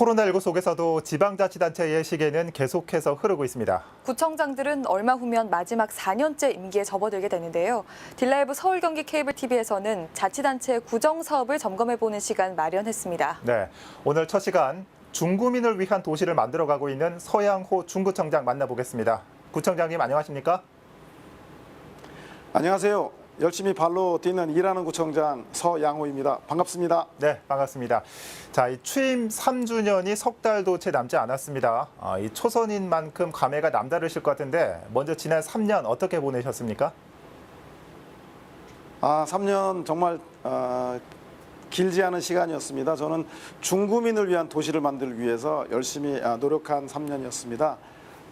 코로나19 속에서도 지방자치단체의 시계는 계속해서 흐르고 있습니다. 구청장들은 얼마 후면 마지막 4년째 임기에 접어들게 되는데요. 딜라이브 서울 경기 케이블 TV에서는 자치단체 구정 사업을 점검해보는 시간 마련했습니다. 네, 오늘 첫 시간 중구민을 위한 도시를 만들어가고 있는 서양호 중구청장 만나보겠습니다. 구청장님 안녕하십니까? 안녕하세요. 열심히 발로 뛰는 일하는 구청장 서양호입니다. 반갑습니다. 네, 반갑습니다. 자, 이 취임 3주년이 석 달도 채 남지 않았습니다. 아, 이 초선인 만큼 감회가 남다르실 것 같은데 먼저 지난 3년 어떻게 보내셨습니까? 아, 3년 정말 어, 길지 않은 시간이었습니다. 저는 중구민을 위한 도시를 만들기 위해서 열심히 아, 노력한 3년이었습니다.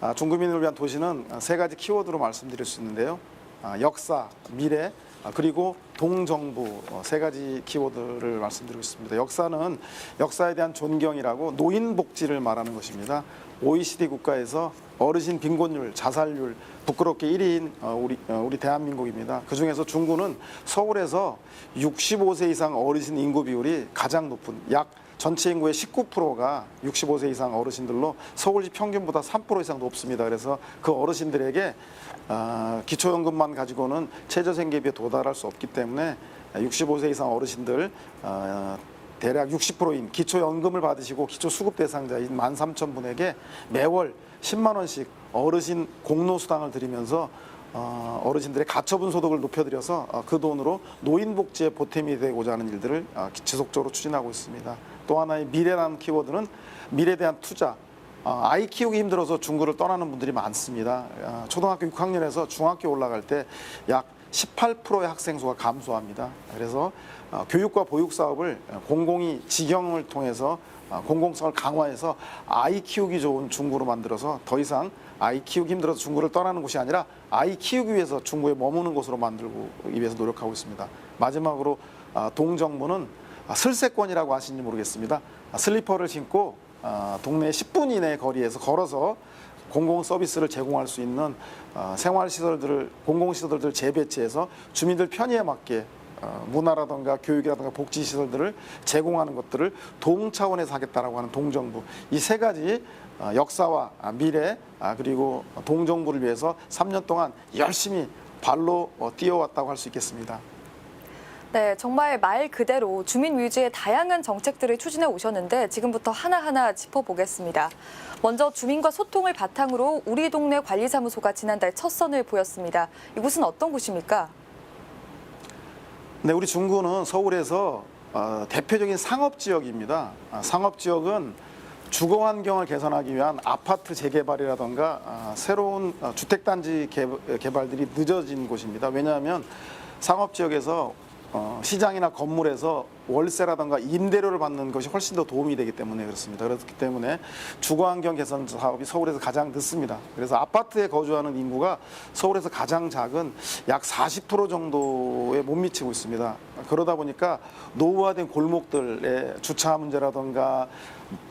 아, 중구민을 위한 도시는 세 가지 키워드로 말씀드릴 수 있는데요. 아, 역사, 미래, 아, 그리고 동정부 어, 세 가지 키워드를 말씀드리고 있습니다. 역사는 역사에 대한 존경이라고 노인 복지를 말하는 것입니다. OECD 국가에서 어르신 빈곤율, 자살률 부끄럽게 1위인 어, 우리 어, 우리 대한민국입니다. 그 중에서 중구는 서울에서 65세 이상 어르신 인구 비율이 가장 높은 약 전체 인구의 19%가 65세 이상 어르신들로 서울시 평균보다 3% 이상 높습니다. 그래서 그 어르신들에게 아, 기초연금만 가지고는 최저생계비에 도달할 수 없기 때문에 65세 이상 어르신들 아, 대략 60%인 기초연금을 받으시고 기초수급 대상자인 13,000분에게 매월 10만 원씩 어르신 공로수당을 드리면서 어, 어르신들의 가처분 소득을 높여드려서 어, 그 돈으로 노인복지에 보탬이 되고자 하는 일들을 어, 지속적으로 추진하고 있습니다. 또 하나의 미래라는 키워드는 미래에 대한 투자. 어, 아이 키우기 힘들어서 중구를 떠나는 분들이 많습니다. 어, 초등학교 6학년에서 중학교 올라갈 때 약 18%의 학생 수가 감소합니다. 그래서 어, 교육과 보육 사업을 공공이 직영을 통해서 어, 공공성을 강화해서 아이 키우기 좋은 중구로 만들어서 더 이상 아이 키우기 힘들어서 중구를 떠나는 곳이 아니라 아이 키우기 위해서 중구에 머무는 곳으로 만들고 위해서 노력하고 있습니다. 마지막으로 아, 동정부는 아, 슬세권이라고 아시는지 모르겠습니다. 아, 슬리퍼를 신고 아, 동네 10분 이내 거리에서 걸어서 공공 서비스를 제공할 수 있는 어, 생활 시설들을 공공 시설들을 재배치해서 주민들 편의에 맞게 어, 문화라든가 교육이라든가 복지 시설들을 제공하는 것들을 동 차원에서 하겠다라고 하는 동정부 이 세 가지 어, 역사와 아, 미래 아, 그리고 동정부를 위해서 3년 동안 열심히 발로 어, 뛰어왔다고 할 수 있겠습니다. 네, 정말 말 그대로 주민 위주의 다양한 정책들을 추진해 오셨는데 지금부터 하나하나 짚어보겠습니다. 먼저 주민과 소통을 바탕으로 우리 동네 관리사무소가 지난달 첫 선을 보였습니다. 이곳은 어떤 곳입니까? 네, 우리 중구는 서울에서 어, 대표적인 상업 지역입니다. 아, 상업 지역은 주거 환경을 개선하기 위한 아파트 재개발이라던가 아, 새로운 어, 주택 단지 개, 개발들이 늦어진 곳입니다. 왜냐하면 상업 지역에서 어, 시장이나 건물에서 월세라든가 임대료를 받는 것이 훨씬 더 도움이 되기 때문에 그렇습니다. 그렇기 때문에 주거환경 개선 사업이 서울에서 가장 늦습니다. 그래서 아파트에 거주하는 인구가 서울에서 가장 작은 약 40% 정도에 못 미치고 있습니다. 그러다 보니까 노후화된 골목들의 주차 문제라든가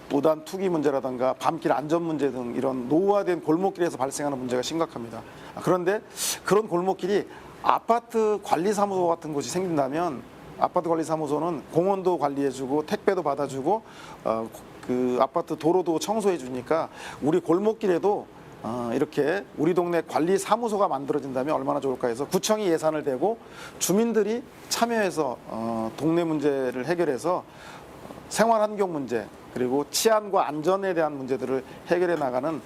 무단 투기 문제라든가 밤길 안전 문제 등 이런 노후화된 골목길에서 발생하는 문제가 심각합니다. 그런데 그런 골목길이 아파트 관리사무소 같은 곳이 생긴다면 아파트 관리사무소는 공원도 관리해주고 택배도 받아주고 어, 그 아파트 도로도 청소해주니까 우리 골목길에도 어, 이렇게 우리 동네 관리 사무소가 만들어진다면 얼마나 좋을까 해서 구청이 예산을 대고 주민들이 참여해서 어, 동네 문제를 해결해서 생활 환경 문제 그리고 치안과 안전에 대한 문제들을 해결해 나가는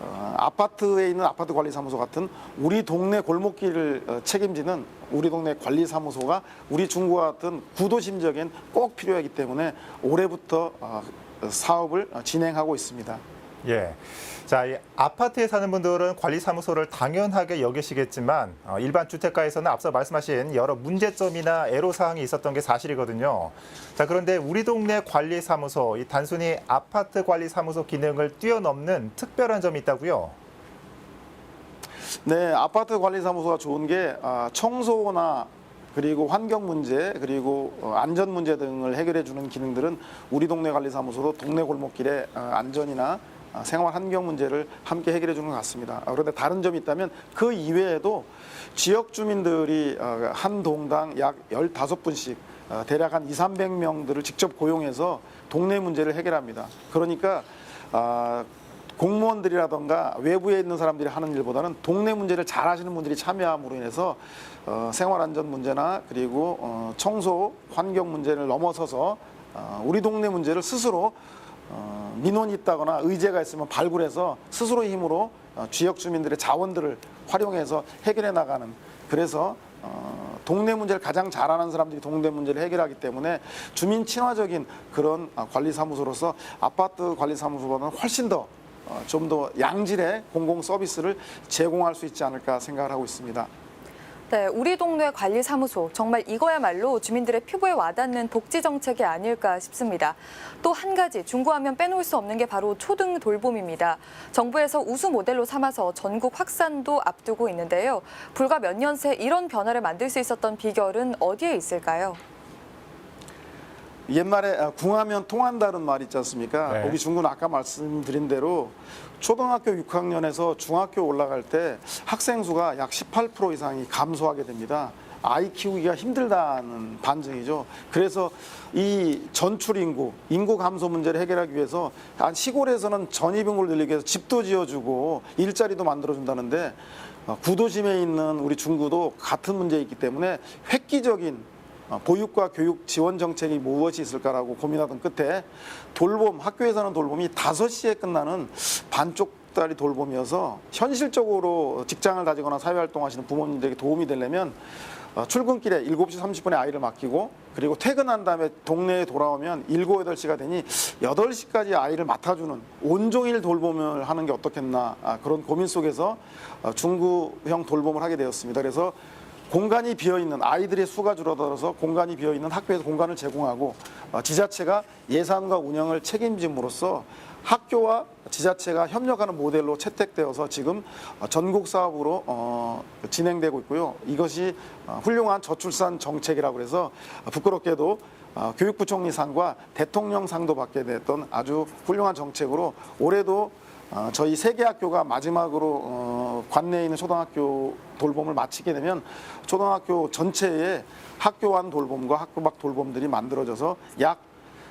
어, 아파트에 있는 아파트 관리 사무소 같은 우리 동네 골목길을 어, 책임지는 우리 동네 관리 사무소가 우리 중구와 같은 구도심적인 꼭 필요하기 때문에 올해부터 어, 사업을 어, 진행하고 있습니다. 예. 자, 이 아파트에 사는 분들은 관리사무소를 당연하게 여기시겠지만 어, 일반 주택가에서는 앞서 말씀하신 여러 문제점이나 애로사항이 있었던 게 사실이거든요. 자, 그런데 우리 동네 관리사무소, 이 단순히 아파트 관리사무소 기능을 뛰어넘는 특별한 점이 있다고요? 네, 아파트 관리사무소가 좋은 게 아, 청소나 그리고 환경 문제 그리고 어, 안전 문제 등을 해결해 주는 기능들은 우리 동네 관리사무소도 동네 골목길의 어, 안전이나 아, 생활 환경 문제를 함께 해결해 주는 것 같습니다. 아, 그런데 다른 점이 있다면 그 이외에도 지역 주민들이 어, 한 동당 약 15분씩 어, 대략 한 2, 300명들을 직접 고용해서 동네 문제를 해결합니다. 그러니까 아, 공무원들이라던가 외부에 있는 사람들이 하는 일보다는 동네 문제를 잘 하시는 분들이 참여함으로 인해서 어, 생활안전 문제나 그리고 어, 청소, 환경 문제를 넘어서서 어, 우리 동네 문제를 스스로 어, 민원이 있다거나 의제가 있으면 발굴해서 스스로의 힘으로 어, 지역 주민들의 자원들을 활용해서 해결해 나가는 그래서 어, 동네 문제를 가장 잘하는 사람들이 동네 문제를 해결하기 때문에 주민 친화적인 그런 아, 관리사무소로서 아파트 관리사무소보다는 훨씬 더 어, 좀더 양질의 공공 서비스를 제공할 수 있지 않을까 생각을 하고 있습니다. 네, 우리 동네 관리사무소 정말 이거야말로 주민들의 피부에 와닿는 복지 정책이 아닐까 싶습니다. 또 한 가지 중구하면 빼놓을 수 없는 게 바로 초등 돌봄입니다. 정부에서 우수 모델로 삼아서 전국 확산도 앞두고 있는데요. 불과 몇 년 새 이런 변화를 만들 수 있었던 비결은 어디에 있을까요? 옛말에 아, 궁하면 통한다는 말 있지 않습니까? 네. 우리 중구는 아까 말씀드린 대로 초등학교 6학년에서 중학교 올라갈 때 학생 수가 약 18% 이상이 감소하게 됩니다. 아이 키우기가 힘들다는 반증이죠. 그래서 이 전출 인구, 인구 감소 문제를 해결하기 위해서 한 시골에서는 전입 인구를 늘리기 위해서 집도 지어주고 일자리도 만들어준다는데 어, 구도심에 있는 우리 중구도 같은 문제 있기 때문에 획기적인 어, 보육과 교육 지원 정책이 무엇이 있을까라고 고민하던 끝에 돌봄 학교에서는 돌봄이 5시에 끝나는 반쪽짜리 돌봄이어서 현실적으로 직장을 다지거나 사회활동 하시는 부모님들에게 도움이 되려면 어, 출근길에 7시 30분에 아이를 맡기고 그리고 퇴근한 다음에 동네에 돌아오면 7, 8시가 되니 8시까지 아이를 맡아주는 온종일 돌봄을 하는 게 어떻겠나 아, 그런 고민 속에서 어, 중구형 돌봄을 하게 되었습니다. 그래서 공간이 비어 있는 아이들의 수가 줄어들어서 공간이 비어 있는 학교에서 공간을 제공하고 어, 지자체가 예산과 운영을 책임짐으로써 학교와 지자체가 협력하는 모델로 채택되어서 지금 어, 전국 사업으로 어, 진행되고 있고요. 이것이 어, 훌륭한 저출산 정책이라고 해서 어, 부끄럽게도 어, 교육부총리 상과 대통령 상도 받게 됐던 아주 훌륭한 정책으로 올해도 어, 저희 세 개 학교가 마지막으로 어, 관내에 있는 초등학교 돌봄을 마치게 되면 초등학교 전체에 학교 안 돌봄과 학교 밖 돌봄들이 만들어져서 약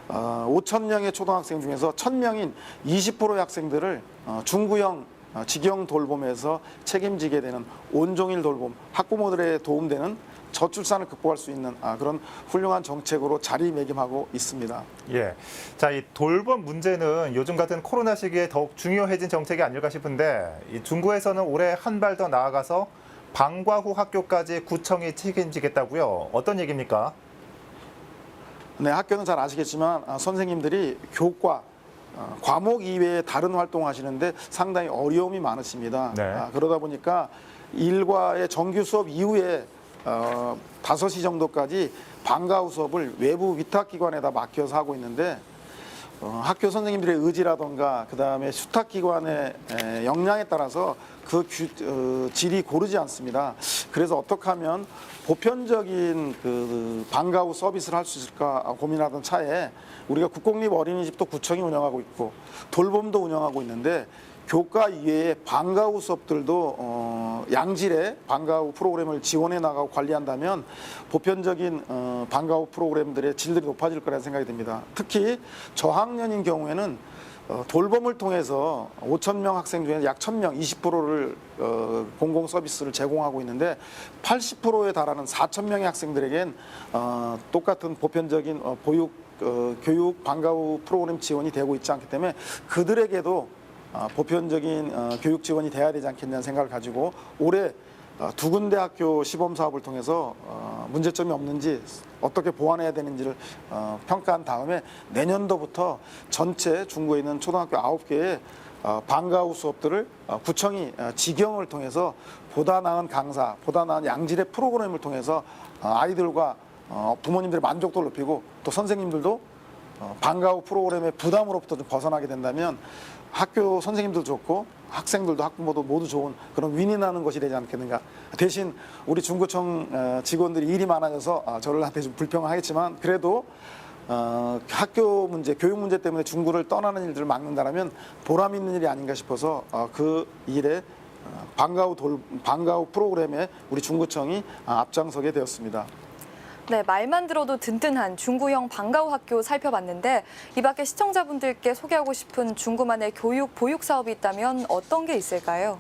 어, 5천 명의 초등학생 중에서 1,000명인 20%의 학생들을 어, 중구형 어, 직영 돌봄에서 책임지게 되는 온종일 돌봄, 학부모들의 도움되는 저출산을 극복할 수 있는 아, 그런 훌륭한 정책으로 자리매김하고 있습니다. 예. 자, 이 돌봄 문제는 요즘 같은 코로나 시기에 더욱 중요해진 정책이 아닐까 싶은데 이 중구에서는 올해 한 발 더 나아가서 방과 후 학교까지 구청이 책임지겠다고요. 어떤 얘기입니까? 네, 학교는 잘 아시겠지만 아, 선생님들이 교과 어, 과목 이외에 다른 활동 하시는데 상당히 어려움이 많으십니다. 네. 아, 그러다 보니까 일과의 정규 수업 이후에 어, 5시 정도까지 방과 후 수업을 외부 위탁기관에다 맡겨서 하고 있는데 어, 학교 선생님들의 의지라던가 그 다음에 수탁기관의 에, 역량에 따라서 그 규, 어, 질이 고르지 않습니다. 그래서 어떻게 하면 보편적인 그 방과 후 서비스를 할 수 있을까 고민하던 차에 우리가 국공립 어린이집도 구청이 운영하고 있고 돌봄도 운영하고 있는데 교과 이외에 방과 후 수업들도 어, 양질의 방과 후 프로그램을 지원해 나가고 관리한다면 보편적인 어, 방과 후 프로그램들의 질들이 높아질 거라는 생각이 듭니다. 특히 저학년인 경우에는 어, 돌봄을 통해서 5천 명 학생 중에 약 1,000명, 20%를 어, 공공 서비스를 제공하고 있는데 80%에 달하는 4천 명의 학생들에겐 어, 똑같은 보편적인 어, 보육, 어, 교육, 방과 후 프로그램 지원이 되고 있지 않기 때문에 그들에게도 어, 보편적인 어, 교육 지원이 돼야 되지 않겠냐는 생각을 가지고 올해 어, 두 군데 학교 시범 사업을 통해서 어, 문제점이 없는지 어떻게 보완해야 되는지를 어, 평가한 다음에 내년도부터 전체 중구에 있는 초등학교 아홉 개의 어, 방과 후 수업들을 어, 구청이 어, 직영을 통해서 보다 나은 강사, 보다 나은 양질의 프로그램을 통해서 어, 아이들과 어, 부모님들의 만족도를 높이고 또 선생님들도 어, 방과 후 프로그램의 부담으로부터 좀 벗어나게 된다면 학교 선생님도 좋고 학생들도 학부모도 모두 좋은 그런 윈윈하는 것이 되지 않겠는가. 대신 우리 중구청 어, 직원들이 일이 많아져서 아, 저를 한테 좀 불평하겠지만 그래도 어, 학교 문제, 교육 문제 때문에 중구를 떠나는 일들을 막는다라면 보람 있는 일이 아닌가 싶어서 어, 그 일에 어, 방과 후 돌, 방과 후 프로그램에 우리 중구청이 아, 앞장서게 되었습니다. 네, 말만 들어도 든든한 중구형 방과후 학교 살펴봤는데 이 밖에 시청자분들께 소개하고 싶은 중구만의 교육 보육 사업이 있다면 어떤 게 있을까요?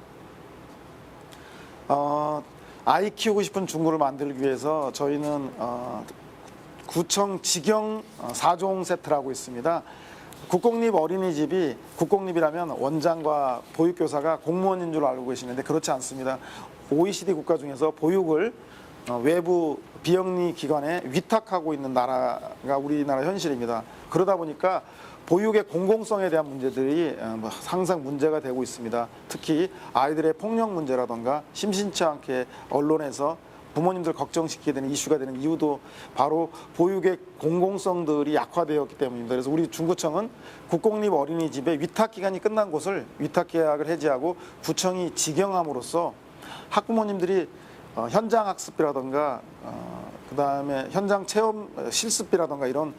어, 아이 키우고 싶은 중구를 만들기 위해서 저희는 어, 구청 직영 어, 4종 세트라고 있습니다. 국공립 어린이집이 국공립이라면 원장과 보육교사가 공무원인 줄 알고 계시는데 그렇지 않습니다. OECD 국가 중에서 보육을 어, 외부 비영리 기관에 위탁하고 있는 나라가 우리나라 현실입니다. 그러다 보니까 보육의 공공성에 대한 문제들이 어, 뭐 항상 문제가 되고 있습니다. 특히 아이들의 폭력 문제라던가 심심치 않게 언론에서 부모님들 걱정시키게 되는 이슈가 되는 이유도 바로 보육의 공공성들이 약화되었기 때문입니다. 그래서 우리 중구청은 국공립 어린이집의 위탁 기간이 끝난 곳을 위탁 계약을 해지하고 구청이 직영함으로써 학부모님들이 어, 현장 학습비라던가 어, 그다음에 현장 체험 어, 실습비라던가 이런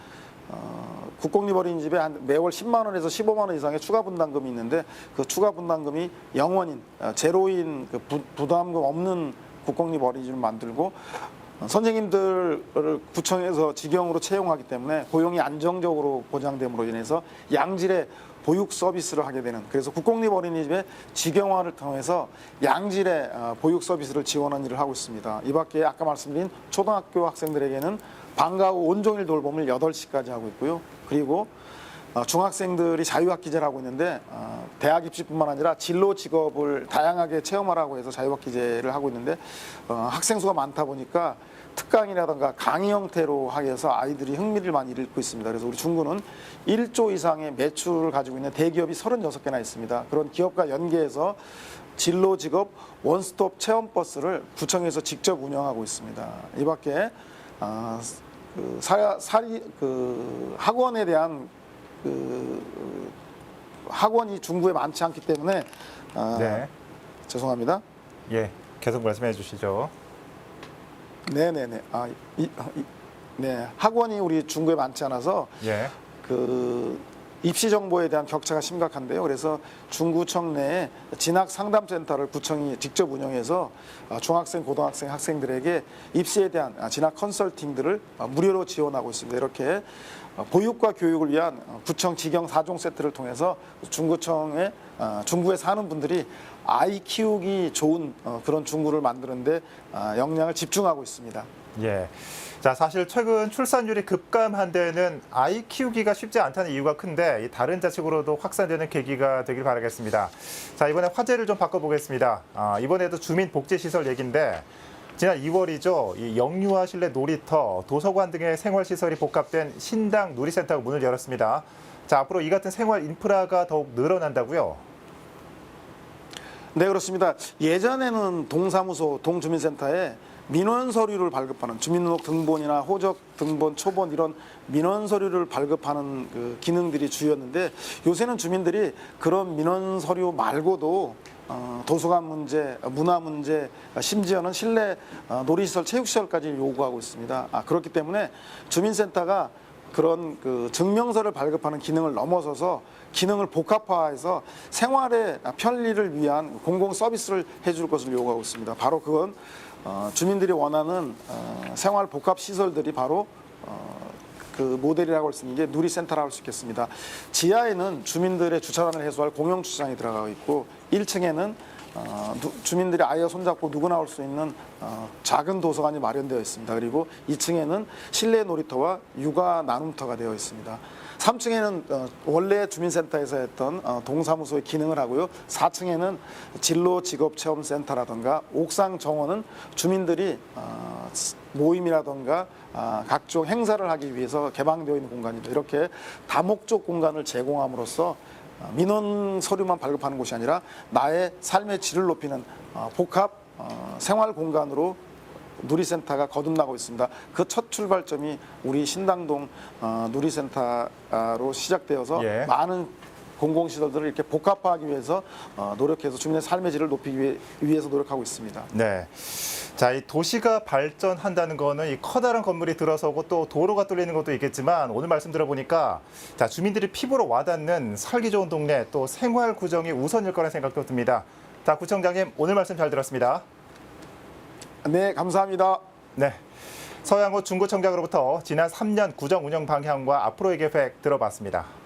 어, 국공립 어린이집에 한 매월 10만 원에서 15만 원 이상의 추가 분담금이 있는데 그 추가 분담금이 영원인 어, 제로인 그 부, 부담금 없는 국공립 어린이집을 만들고 어, 선생님들을 구청에서 직영으로 채용하기 때문에 고용이 안정적으로 보장됨으로 인해서 양질의 보육 서비스를 하게 되는 그래서 국공립 어린이집의 직영화를 통해서 양질의 어, 보육 서비스를 지원하는 일을 하고 있습니다. 이 밖에 아까 말씀드린 초등학교 학생들에게는 방과 후 온종일 돌봄을 8시까지 하고 있고요. 그리고 어, 중학생들이 자유학기제를 하고 있는데 어, 대학 입시뿐만 아니라 진로 직업을 다양하게 체험하라고 해서 자유학기제를 하고 있는데 어, 학생 수가 많다 보니까 특강이라든가 강의 형태로 하게 해서 아이들이 흥미를 많이 잃고 있습니다. 그래서 우리 중구는 1조 이상의 매출을 가지고 있는 대기업이 36개나 있습니다. 그런 기업과 연계해서 진로 직업 원스톱 체험 버스를 구청에서 직접 운영하고 있습니다. 이 밖에 아, 그 사, 사리 그 학원에 대한 그 학원이 중구에 많지 않기 때문에 아, 네. 죄송합니다. 예. 계속 말씀해 주시죠. 네네네. 아, 이, 이, 네 학원이 우리 중구에 많지 않아서 예. 그 입시 정보에 대한 격차가 심각한데요. 그래서 중구청 내에 진학 상담센터를 구청이 직접 운영해서 어, 중학생, 고등학생 학생들에게 입시에 대한 아, 진학 컨설팅들을 어, 무료로 지원하고 있습니다. 이렇게 어, 보육과 교육을 위한 어, 구청 직영 4종 세트를 통해서 중구청에 어, 중구에 사는 분들이 아이 키우기 좋은 어, 그런 중구를 만드는데 아, 역량을 집중하고 있습니다. 예. 자, 사실 최근 출산율이 급감한 데는 아이 키우기가 쉽지 않다는 이유가 큰데 이 다른 자식으로도 확산되는 계기가 되길 바라겠습니다. 자, 이번에 화제를 좀 바꿔보겠습니다. 아, 이번에도 주민복지시설 얘기인데 지난 2월이죠. 이 영유아 실내 놀이터, 도서관 등의 생활시설이 복합된 신당 놀이센터가 문을 열었습니다. 자, 앞으로 이 같은 생활 인프라가 더욱 늘어난다고요? 네 그렇습니다. 예전에는 동사무소, 동주민센터에 민원 서류를 발급하는 주민등록 등본이나 호적 등본, 초본 이런 민원 서류를 발급하는 그 기능들이 주였는데 요새는 주민들이 그런 민원 서류 말고도 어, 도서관 문제, 문화 문제, 심지어는 실내 어, 놀이시설, 체육시설까지 요구하고 있습니다. 아, 그렇기 때문에 주민센터가 그런 그 증명서를 발급하는 기능을 넘어서서 기능을 복합화해서 생활의 편리를 위한 공공 서비스를 해줄 것을 요구하고 있습니다. 바로 그건 어, 주민들이 원하는 어, 생활 복합 시설들이 바로 어, 그 모델이라고 할 수 있는 게 누리센터라고 할 수 있겠습니다. 지하에는 주민들의 주차장을 해소할 공용 주차장이 들어가고 있고 1층에는 어, 누- 주민들이 아이와 손잡고 누구나 올 수 있는 어, 작은 도서관이 마련되어 있습니다. 그리고 2층에는 실내 놀이터와 육아 나눔터가 되어 있습니다. 3층에는 어, 원래 주민센터에서 했던 어, 동사무소의 기능을 하고요. 4층에는 진로 직업 체험 센터라든가 옥상 정원은 주민들이 어, 모임이라든가 아, 각종 행사를 하기 위해서 개방되어 있는 공간입니다. 이렇게 다목적 공간을 제공함으로써 어, 민원 서류만 발급하는 곳이 아니라 나의 삶의 질을 높이는 어, 복합 어, 생활 공간으로 누리센터가 거듭나고 있습니다. 그 첫 출발점이 우리 신당동 어, 누리센터로 시작되어서 예. 많은 공공시설들을 이렇게 복합화하기 위해서 어, 노력해서 주민의 삶의 질을 높이기 위해- 위해서 노력하고 있습니다. 네. 자, 이 도시가 발전한다는 거는 이 커다란 건물이 들어서고 또 도로가 뚫리는 것도 있겠지만 오늘 말씀 들어보니까 자, 주민들이 피부로 와닿는 살기 좋은 동네 또 생활 구정이 우선일 거라는 생각도 듭니다. 자, 구청장님 오늘 말씀 잘 들었습니다. 네, 감사합니다. 네. 서양호 중구청장으로부터 지난 3년 구정 운영 방향과 앞으로의 계획 들어봤습니다.